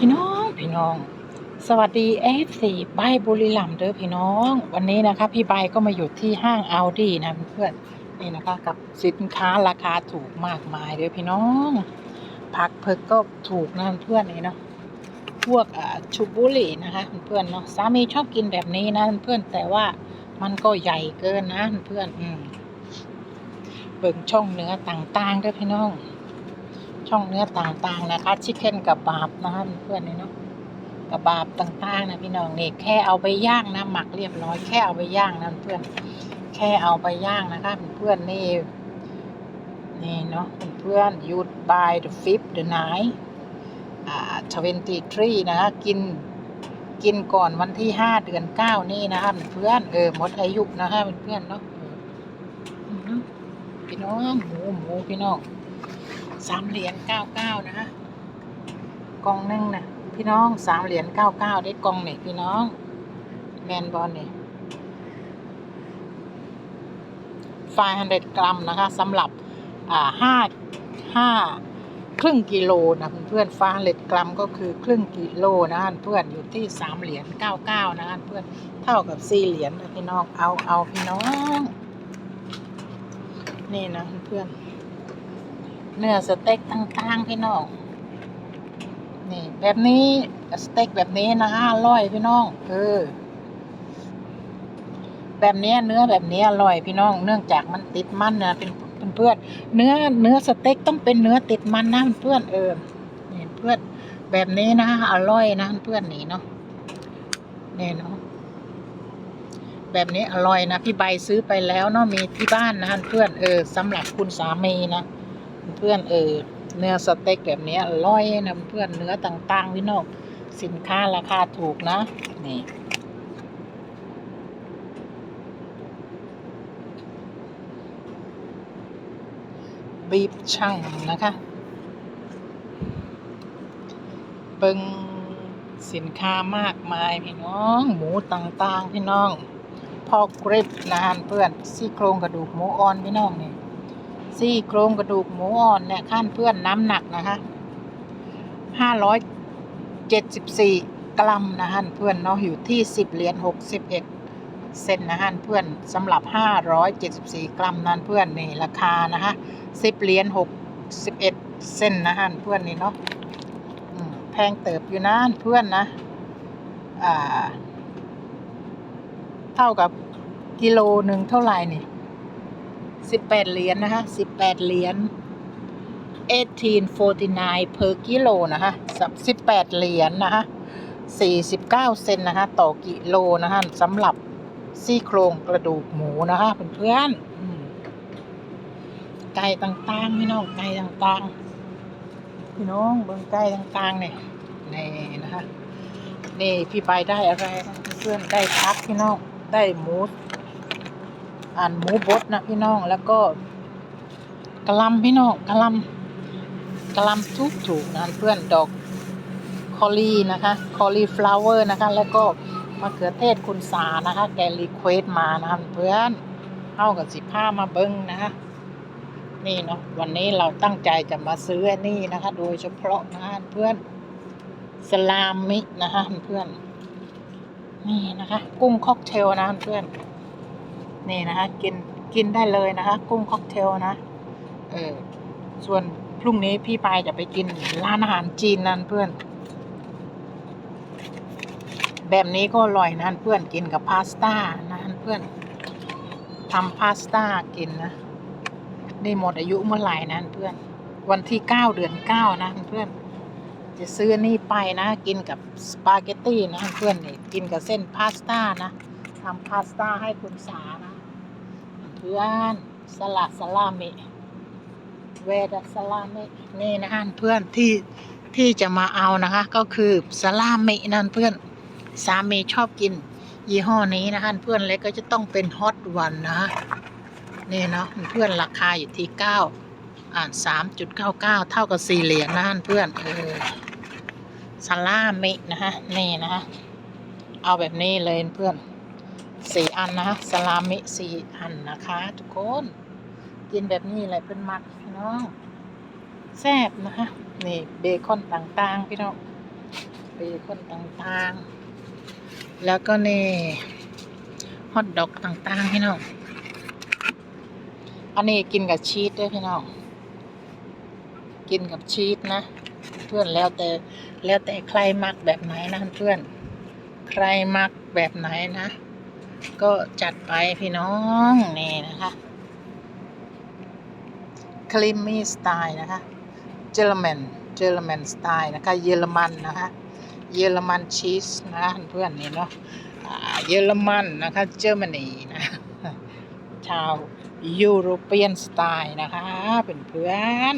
พี่น้องพี่น้อง สวัสดี F4 ใบายบุรีรัมเด้อพี่น้อง วันนี้นะคะ พี่ใบก็มาอยู่ที่ห้างอัลดีนะเพื่อนนี่นะคะกับสินค้าราคาถูกมากมายเด้อพี่น้องผักเพิกก็ถูกนะเพื่อนนี่เนาะพวกชูบุหรีนะคะเพื่อนเนาะสามีชอบกินแบบนี้นะเพื่อนแต่ว่ามันก็ใหญ่เกินนะเพื่อนอืมเบิ่งช่องเนื้อต่างๆเด้อพี่น้อง ช่องเนื้อต่างๆนะคะ ชิคเก้นกับบาบนะคะเพื่อนนี่เนาะกับบาบต่างๆนะพี่น้องนี่แค่เอาไปย่างนะหมักเรียบร้อยแค่เอาไปย่างนะเพื่อนแค่เอาไปย่างนะคะเพื่อนนี่นี่เนาะเพื่อนๆ youth by the fifth the night อ่า23นะคะกินกินก่อนวันที่5เดือน9นี่นะคะเพื่อนเออหมดอายุนะคะเพื่อนเนาะพี่น้องหมูหมูพี่น้อง สามเหรียญเก้าเก้านะฮะกองหนึงนะพี่น้องสามเหรียญเก้าเก้าได้กองนี่พี่น้อง แมนบอลนี่ไฟฮันเดกรัมนะคะสำหรับอ่าห้าห้าครึ่งกิโลนะเพื่อนไฟฮันเดกรัมก็คือครึ่งกิโลนะเพื่อนอยู่ที่สามเหรียญเก้าเก้านะเพื่อนเท่ากับสี่เหรียญนะพี่น้องเอาเอาพี่น้อง นี่นะเพื่อน เนื้อสเต็กต่างๆพี่น้อง นี่ แบบนี้สเต็กแบบนี้นะอร่อยพี่น้องเออแบบนี้เนื้อแบบนี้อร่อยพี่น้อง เนื่องจากมันติดมันนะเป็นเป็นเพื่อนเนื้อเนื้อสเต็กต้องเป็นเนื้อติดมันนะเพื่อนเออนี่เพื่อนแบบนี้นะอร่อยนะเพื่อนนี่เนาะนี่เนาะแบบนี้อร่อยนะพี่ใบซื้อไปแล้วเนาะมีที่บ้านนะเพื่อนเออสำหรับคุณสามีนะ เพื่อนเออเนื้อสเต็กแบบนี้อร่อยนะเพื่อนเนื้อต่างๆพี่น้องสินค้าราคาถูกนะนี่บีบช่างนะคะเบิงสินค้ามากมายพี่น้อง หมูต่างๆ พี่น้องพอกริบนะฮะเพื่อนซี่โครงกระดูกหมูอ่อนพี่น้องนี่ ซี่โครงกระดูกหมูอ่อนเนี่ยขั้นเพื่อนน้ำหนักนะคะห้าร้อยเจ็ดสิบสี่กรัมนะฮะเพื่อนเนาะอยู่ที่สิบเหรียญหกสิบเอ็ดเซนนะฮะเพื่อนสำหรับห้าร้อยเจ็ดสิบสี่กรัมนั้นเพื่อนนี่ราคานะคะสิบเหรียญหกสิบเอ็ดเซนนะฮะเพื่อนนี่เนาะแพงเติบอยู่นะเพื่อนนะอ่าเท่ากับกิโลหนึ่งเท่าไหร่นี่ สิบแปดเหรียญนะคะสิบแปดเหรียญ1849 per กิโลนะคะสิบแปดเหรียญนะคะสี่สิบเก้าเซนนะคะ ต่อกิโลนะคะสำหรับซี่โครงกระดูกหมูนะคะเพื่อนๆไก่ต่างๆพี่น้องไก่ต่างๆพี่น้องเบิ่งไก่ต่างๆเนี่ยนี่นะคะนี่พี่ไปได้อะไรเพื่อนได้พักพี่น้องได้หมู อ่านหมูบดนะพี่น้องแล้วก็กะลำพี่น้องกะลำกะลำทุกถูกนะเพื่อนดอกคอลีนะคะคอลีฟลาวเวอร์นะคะ แล้วก็มะเขือเทศคุณสานะคะ แกรีเควสมานะคะเพื่อนเข้ากับสิผ้ามาเบิ้งนะคะนี่เนาะวันนี้เราตั้งใจจะมาซื้อนนี่นะคะ โดยเฉพาะนะคะเพื่อนสลามินะคะเพื่อนนี่นะคะ กุ้งค็อกเทลนะเพื่อน นี่นะคะ กินกินได้เลยนะคะ กุ้งค็อกเทลนะ เออส่วนพรุ่งนี้พี่ปายจะไปกินร้านอาหารจีนนั่นเพื่อน แบบนี้ก็อร่อยนะเพื่อนกินกับพาสต้านะเพื่อนทำพาสต้ากินนะนี่หมดอายุเมื่อไหร่นะเพื่อน วันที่เก้าเดือนเก้านะเพื่อน จะซื้อนี่ไปนะ กินกับสปาเกตตี้นะเพื่อนนี่กินกับเส้นพาสต้านะทำพาสต้าให้คุณสานะ พื่อนสลัดสลามิเวดสลามินี่นะฮะเพื่อนที่ที่จะมาเอานะคะ ก็คือสลามินั่นเพื่อนสามีชอบกิน ยี่ห้อนี้นะฮะเพื่อนเล็กก็จะต้องเป็นฮอตวันนะฮะนี่เนาะเพื่อนราคาอยู่ที่เก้าอ่านสามจุดเก้าเก้าเท่ากับสี่เหรียญนะฮะเพื่อนเออสลามินะฮะนี่นะฮะเอาแบบนี้เลยเพื่อน สี่อันนะสลามิสี่อันนะคะ ทุกคน กินแบบนี้แหละเป็นมักพี่น้องแซ่บนะคะนี่เบคอนต่างๆพี่น้องเบคอนต่างๆ แล้วก็นี่ฮอทดอกต่างๆพี่น้องอันนี้กินกับชีสด้วยพี่น้องกินกับชีสนะ เพื่อนแล้วแต่แล้วแต่ใครมักแบบไหนนะเพื่อน ใครมักแบบไหนนะ ก็จัดไปพี่น้องนี่นะคะคลิมมี่สไตล์นะคะเยอรมันเยอรมันสไตล์นะคะเยอรมันนะคะเยอรมันชีสนะเพื่อนนี่เนาะเยอรมันนะคะเยอร์มนีนะชาวยุโรเปียนสไตล์นะคะเป็นเพื่อน